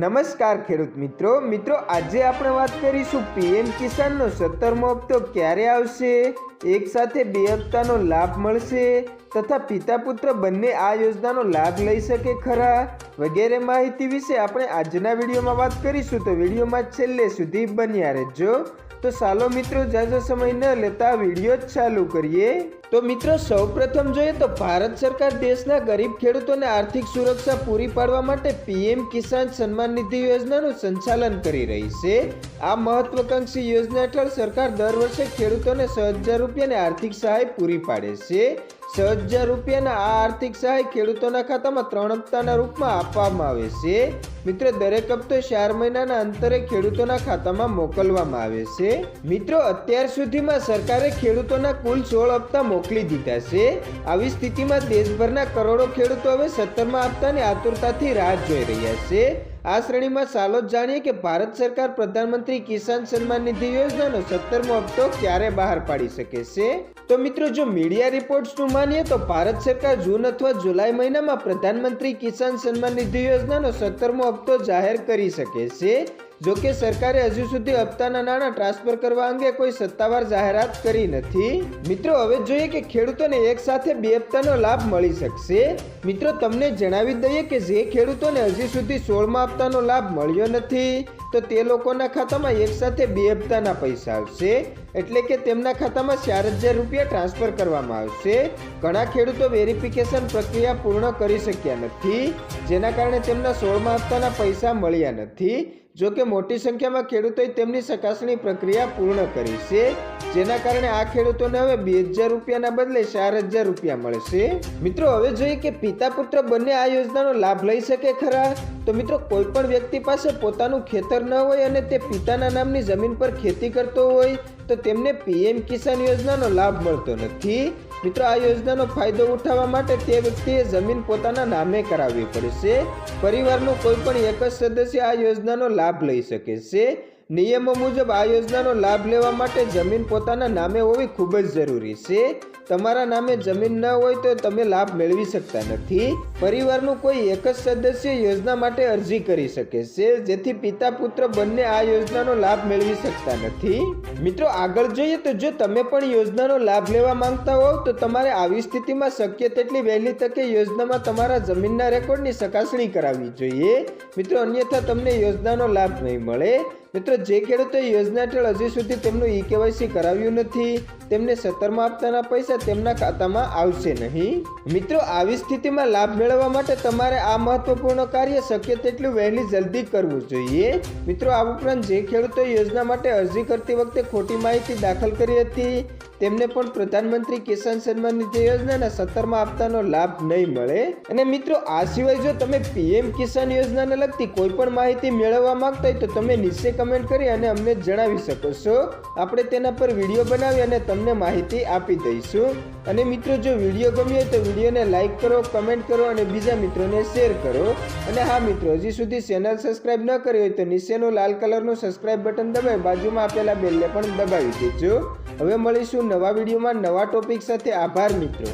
નમસ્કાર ખેડૂત મિત્રો. મિત્રો, આજે આપણે વાત કરીશું પીએમ કિસાનનો સત્તરમો હપ્તો ક્યારે આવશે? એક સાથે બે હપ્તાનો લાભ મળશે તથા પિતા પુત્ર બંને આ યોજનાનો લાભ લઈ શકે ખરા? વગેરે માહિતી વિશે આપણે આજના વિડીયોમાં વાત કરીશું. તો વિડીયોમાં છેલ્લે સુધી બન્યા રહેજો. તો ચાલો મિત્રો, જાજો સમય ન લેતા વીડિયો ચાલુ કરીએ. તો મિત્રો, સૌપ્રથમ જોઈએ તો ભારત સરકાર દેશના ગરીબ ખેડૂતોને આર્થિક સુરક્ષા પૂરી પાડવા માટે પીએમ કિસાન સન્માન નિધિ યોજનાનું સંચાલન કરી રહી છે. આ મહત્વકાંક્ષી યોજના હેઠળ સરકાર દર વર્ષે ખેડૂતોને છ હજાર રૂપિયાની આર્થિક સહાય પૂરી પાડે છે. છ હજાર રૂપિયાના આ આર્થિક સહાય ખેડૂતોના ખાતામાં ત્રણ હપ્તાના રૂપમાં આપવામાં આવે છે. મિત્રો, દરેક હપ્તો ચાર મહિનાના અંતરે ખેડૂતોના ખાતામાં મોકલવામાં આવે છે. મિત્રો, અત્યાર સુધીમાં સરકારે ખેડૂતોના કુલ સોળ હપ્તા મોકલી દીધા છે. આવી સ્થિતિમાં દેશભરના કરોડો ખેડૂતો હવે સત્તરમા હપ્તાની આતુરતાથી રાહ જોઈ રહ્યા છે. આ શ્રેણીમાં ચાલો જાણીએ કે ભારત સરકાર પ્રધાનમંત્રી કિસાન સન્માન નિધિ યોજનાનો સત્તરમો હપ્તો ક્યારે બહાર પાડી શકે છે? તો મિત્રો, જો મીડિયા રિપોર્ટ્સનું માનીએ તો ભારત સરકાર જૂન અથવા જુલાઈ મહિનામાં પ્રધાનમંત્રી કિસાન સન્માન નિધિ યોજનાનો સત્તરમો હપ્તો જાહેર કરી શકે છે. જો કે સરકારે હજુ સુધી હપ્તાના નાણાં ટ્રાન્સફર કરવા અંગે કોઈ સત્તાવાર જાહેરાત કરી નથી. મિત્રો, હવે જોઈએ કે ખેડૂતોને એક સાથે બે હપ્તાનો લાભ મળી શકશે. મિત્રો, તમને જણાવી દઈએ કે જે ખેડૂતોને હજી સુધી સોળમા હપ્તાનો લાભ મળ્યો નથી, તો તે લોકોના ખાતામાં એક સાથે બે હપ્તાના પૈસા આવશે. એટલે કે તેમના ખાતામાં ચાર હજાર રૂપિયા ટ્રાન્સફર કરવામાં આવશે. ઘણા ખેડૂતો વેરિફિકેશન પ્રક્રિયા પૂર્ણ કરી શક્યા નથી, જેના કારણે તેમના સોળમા હપ્તાના પૈસા મળ્યા નથી. જો કે મોટી સંખ્યામાં ખેડૂતોએ તેમની ચકાસણી પ્રક્રિયા પૂર્ણ કરી છે, જેના કારણે આ ખેડૂતોને હવે બે હજાર રૂપિયાના બદલે ચાર હજાર રૂપિયા મળશે. મિત્રો, હવે જોઈએ કે પિતા પુત્ર બંને આ યોજનાનો લાભ લઈ શકે ખરા? તો મિત્રો કોઈ પણ વ્યક્તિ પાસે પોતાનું ખેતર ન હોય અને તે પિતાના નામની જમીન પર ખેતી કરતો હોય તો તેમને પીએમ કિસાન યોજનાનો લાભ મળતો નથી. મિત્રો, આ યોજનાનો ફાયદો ઉઠાવવા માટે તે વ્યક્તિએ જમીન પોતાના નામે કરાવવી પડશે. પરિવારનો કોઈ પણ એક જ સદસ્ય આ યોજનાનો લાભ લઈ શકે છે. નિયમો મુજબ આ યોજનાનો લાભ લેવા માટે જમીન પોતાના નામે હોવી ખૂબ જ જરૂરી છે. તમારા નામે જમીન ન હોય તો તમે લાભ મેળવી શકતા નથી. પરિવારનું કોઈ એક જ સદસ્ય યોજના માટે અરજી કરી શકે છે, જેથી પિતા પુત્ર બંને આ યોજનાનો લાભ મેળવી શકતા નથી. મિત્રો, આગળ જોઈએ તો જો તમે પણ યોજનાનો લાભ લેવા માંગતા હોવ, તો તમારે આવી સ્થિતિમાં શક્ય તેટલી વહેલી તકે યોજનામાં તમારા જમીનના રેકોર્ડની ચકાસણી કરાવવી જોઈએ. મિત્રો, અન્યથા તમને યોજનાનો લાભ નહીં મળે. મિત્રો જે ખેડૂતોએ યોજના હેઠળ હજી સુધી તેમનું ઈ કેવાયસી કરાવ્યું નથી, તેમને સત્તરમા હપ્તાના પૈસા તેમના ખાતામાં આવશે નહીં. મિત્રો, આવી સ્થિતિમાં લાભ મેળવવા માટે તમારે આ મહત્વપૂર્ણ કાર્ય શક્ય તેટલું વહેલી જલ્દી કરવું જોઈએ. મિત્રો, આ ઉપરાંત જે ખેડૂતોએ યોજના માટે અરજી કરતી વખતે ખોટી માહિતી દાખલ કરી હતી, તેમને પણ પ્રધાનમંત્રી કિસાન સન્માન નિધિ યોજનાના સત્તરમાં આપતાનો લાભ નહીં મળે. અને મિત્રો, આ સિવાય જો તમે પીએમ કિસાન યોજનાને લગતી કોઈ પણ માહિતી મેળવવા માંગતા હોય તો તમે નીચે કમેન્ટ કરી અને અમને જણાવી શકો છો. આપણે તેના પર વીડિયો બનાવી અને તમને માહિતી આપી દઈશું. અને મિત્રો, જો વીડિયો ગમ્યો હોય તો વિડીયોને લાઇક કરો, કમેન્ટ કરો અને બીજા મિત્રોને શેર કરો. અને હા મિત્રો, હજી સુધી ચેનલ સબસ્ક્રાઇબ ન કરી હોય તો નીચેનું લાલ કલરનું સબસ્ક્રાઇબ બટન દબાવી, બાજુમાં આપેલા બેલને પણ દબાવી દેજો. હવે મળીશું નવા વિડીયોમાં નવા ટોપિક સાથે. આભાર મિત્રો.